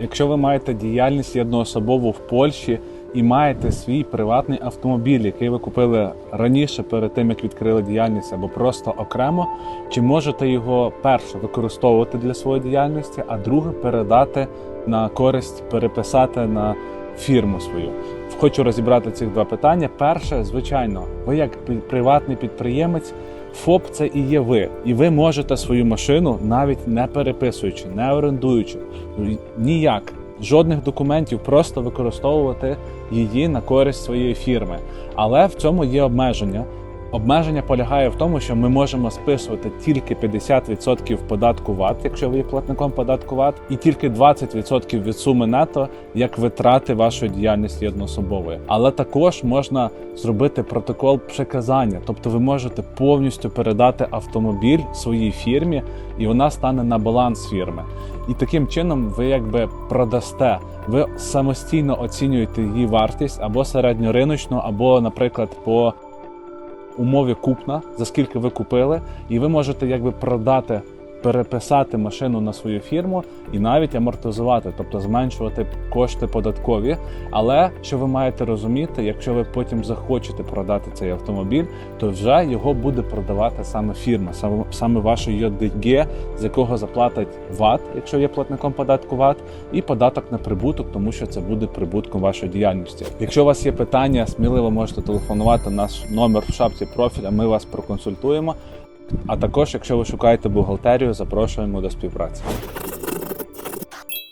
Якщо ви маєте діяльність jednoособову в Польщі і маєте свій приватний автомобіль, який ви купили раніше перед тим, як відкрили діяльність, або просто окремо, чи можете його перше використовувати для своєї діяльності, а друге передати на користь, переписати на фірму свою? Хочу розібрати ці два питання. Перше, звичайно, ви як приватний підприємець. ФОП це і є ви, і ви можете свою машину навіть не переписуючи, не орендуючи ніяк, жодних документів, просто використовувати її на користь своєї фірми. Але в цьому є обмеження. Обмеження полягає в тому, що ми можемо списувати тільки 50% податку ВАТ, якщо ви є платником податку ВАТ, і тільки 20% від суми нето як витрати вашої діяльності одноособової. Але також можна зробити протокол приказання, тобто ви можете повністю передати автомобіль своїй фірмі, і вона стане на баланс фірми. І таким чином ви якби продасте. Ви самостійно оцінюєте її вартість або середньориночну, або, наприклад, по умові купна, за скільки ви купили, і ви можете якби продати, переписати машину на свою фірму і навіть амортизувати, тобто зменшувати кошти податкові. Але що ви маєте розуміти, якщо ви потім захочете продати цей автомобіль, то вже його буде продавати саме фірма, саме, саме ваше ЙОДГ, з якого заплатить ВАТ, якщо є платником податку ВАТ, і податок на прибуток, тому що це буде прибутком вашої діяльності. Якщо у вас є питання, сміливо можете телефонувати наш номер в шапці профіля. Ми вас проконсультуємо. А також, якщо ви шукаєте бухгалтерію, запрошуємо до співпраці.